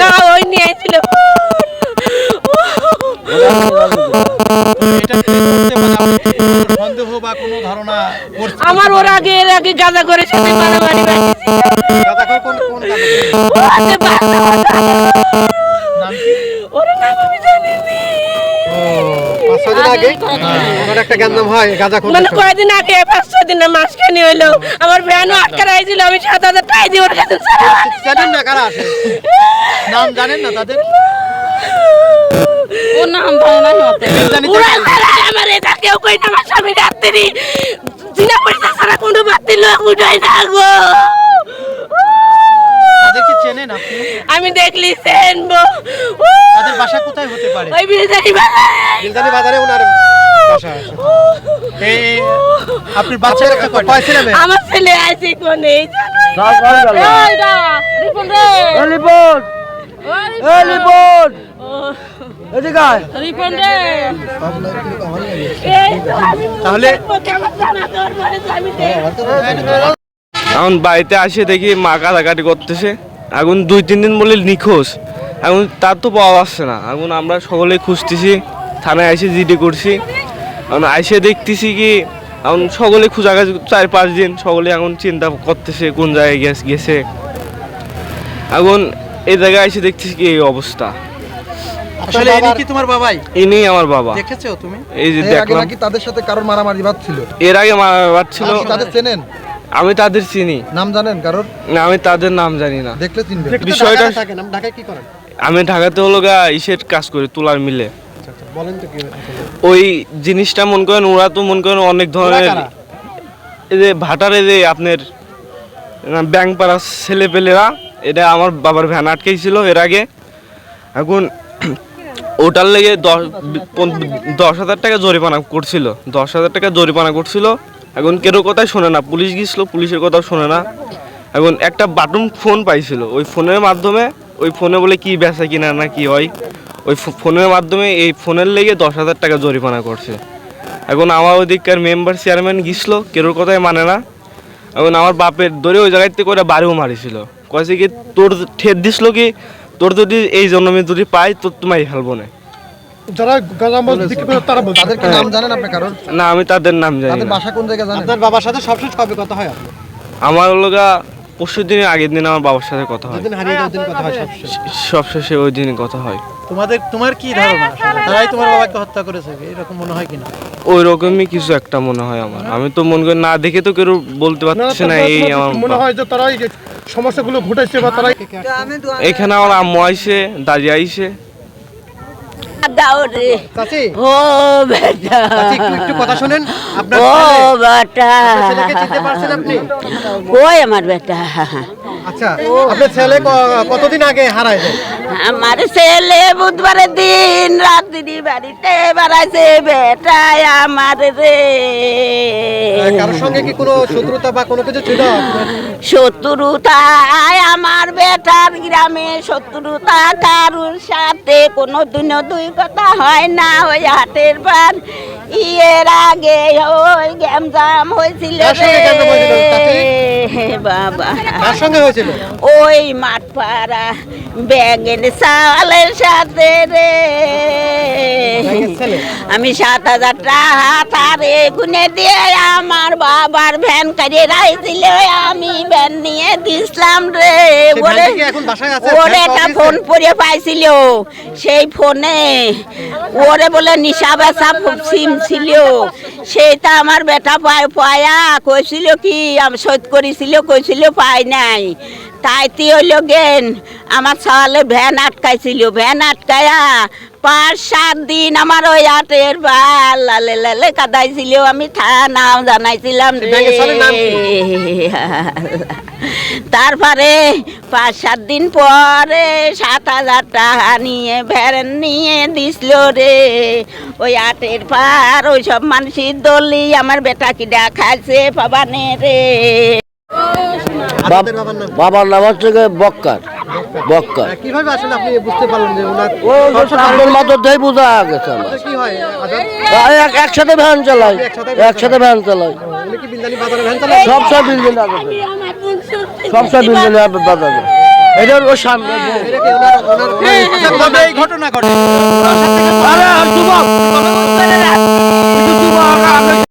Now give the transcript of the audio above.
না ওই ধারণা করছেন? আমার ওর আগে এর আগে গাঁজা করে সাথে মারামারি? ওর নাম আমি জানি। পাঁচ ছয় আগে? হয় মানে কয়দিন আগে? পাঁচ ছয় দিন না মাসখানি হইল। আমার ভ্যানও আটকা রাখছিল আমি সাত হাজার টাকা দিয়ে ওর কাছে নাম জানেন না তাদের? ও নাম না জানি ওরা আমার এটা কেউ কই না আমার স্বামী রাত্রি। জিনা পয়সা ছাড়া কোনো বাতিল লোক উঠাই না গো। তাদেরকে চেনেন আপনি? আমি দেখলি সেনবো তাদের বাসা কোথায় হতে পারে? ওই বিলদানি বাজারে। ওনার বাসা আছে। এই আপনি বাচ্চা? কয় ছেলে? আমার ছেলে আছে কোনে? এইটা রিপন রে। রিপোর্ট এই রিপোর্ট এদিকে আয়। রিপন রে এই তো আমি তাহলে এখন বাড়িতে আসে দেখি মা কাটাকাটি করতেছে। এখন দুই তিন দিন বলে নিখোঁজ। এখন তার তো পাওয়া যাচ্ছে না। এখন আমরা সকলে খুঁজতেছি থানায় এসে জিডি করছি। এখন আইসে দেখতেছি কি এখন সকলে খোঁজাখাজি চার পাঁচ দিন সকলে এখন চিন্তা করতেছে কোন জায়গায় গেছ- গেছে। এখন এই জায়গায় এসে দেখতেছি কি এই অবস্থা। আসলে ইনি কি তোমার বাবাই? ইনি আমার বাবা। দেখেছ তুমি? এই যে দেখলাম। নাকি তাদের সাথে কারোর মারামারি বাদ ছিল এর আগে মারা ছিল আপনি তাদের চেনেন? আমি তাদের চিনি। নাম জানেন কারোর? না আমি তাদের নাম জানি না। দেখলে চিনবেন। বিষয়টা থাকেন। আপনি ঢাকায় কি করেন? আমি ঢাকাতে হলো গা ইসের কাজ করি তুলার মিলে। আচ্ছা, আচ্ছা, বলেন তো কি ওই জিনিসটা মন করেন ওরা তো মন করেন অনেক ধরনের এই যে ভাটারে যে আপনার ব্যাংক পাড়ার ছেলে পেলেরা এটা আমার বাবার ভ্যান আটকেছিল এর আগে। এখন ওটার লেগে দশ দশ হাজার টাকা জরিমানা করছিল। দশ হাজার টাকা জরিমানা করছিল। এখন কেউ কথাই শোনে না, পুলিশ গিয়েছিল, পুলিশের কথাও শোনে না। এখন একটা বাটন ফোন পাইছিল, ওই ফোনের মাধ্যমে, ওই ফোনে বলে কি বেচা কিনা না কি হয়। ওই ফোনের মাধ্যমে এই ফোনের লেগে দশ হাজার টাকা জরিমানা করছে। এখন আমার ওদিককার মেম্বার চেয়ারম্যান গিয়েছিল, কেরোর কথাই মানে না। এখন আমার বাপের ধরে ওই জায়গাতে করে বাড়িও মারিছিল। কয়েছে কি তোর ঠের দিছিল কি? তোর যদি এই জন্মে যদি পাই তোর তোমায় ফেলব না। যারা গাঁজা বিক্রি করে তারা তাদের কি নাম জানেন আপনি কারোর? না আমি তাদের নাম জানি তাদের বাসা কোন জায়গায় জানেন? আপনার বাবার সাথে সবশেষ কবে কথা হয় আপনার। আমার লোকা পরশু দিনের আগের দিন আমার বাবার সাথে কথা হয়। যেদিন হারিয়ে দিন কথা হয় সবশেষে ওই দিনই কথা হয়। তোমাদের তোমার কি ধারণা? তারাই তোমার বাবাকে হত্যা করেছে এরকম মনে হয় কিনা? ওই রকমই কিছু একটা মনে হয় আমার। আমি তো মনে করি না দেখে তো কেউ বলতে পারছি না এই আমার মনে হয় যে তারাই সমস্যাগুলো ঘটেছে বা তারা এখানে আমার আম্মু আইসে দাদি আইসে। আমার বেটা। আচ্ছা আপনার ছেলে কতদিন আগে হারায়? যায় আমার ছেলে বুধবারের দিন রাত্রি বাড়িতে বেড়াইছে বেটাই আমার রে। কারোর সঙ্গে কি কোনো শত্রুতা বা কোনো কিছু ছিল? শত্রুতায় আমার বেটার গ্রামে শত্রুতা কারুর সাথে কোনো দিনও দুই কথা হয় না ওই হাটের বার। ইয়ের আগে ওই গ্যামজাম হয়েছিল রে? বাবা। কার সঙ্গে হয়েছিল? ওই মাঠ পাড়া চালের সাথে রে। আমি সাত হাজার টাকা তারে গুনে দিয়ে আমার বাবার ভ্যান করে রাইছিল আমি ভ্যান নিয়ে দিছিলাম রে। বলে ওরে একটা ফোন? পরে পাইছিল সেই ফোনে। ওরে বলে নিশা বেচা সিম ছিল সেইটা আমার বেটা পায় পায়া কইছিল কি আমি শোধ করেছিল কইছিল পাই নাই। তাইতে হইল গেন আমার সালে ভ্যান আটকাইছিল। ভ্যান আটকায়া পাঁচ সাত দিন আমার ওই আটের ভালো লালে লালে কাদাইছিল। আমি থা নাম জানাইছিলাম তারপরে পাঁচ সাত দিন পরে সাত হাজার টাকা নিয়ে ভ্যান নিয়ে দিছিল রে। ওই আটের পার ওই সব মানুষের দলি আমার বেটা কি দেখাইছে পাবানে রে। বাবার নাম হচ্ছে গিয়ে বক্কার বক্কার হ্যাঁ, কীভাবে আসলে আপনি বুঝতে পারলেন যে ওনার মাত্র দেই বোঝা গেছে আমার কি হয় একসাথে ভ্যান চালাই একসাথে ভ্যান চালাই উনি কি বিলদানি বাজারে ভ্যান চালায় সব সব বিল্ডিং সব সব বিল্ডিং বাজারে ওর সামনে আচ্ছা ঘটনা ঘটে আরে যুবক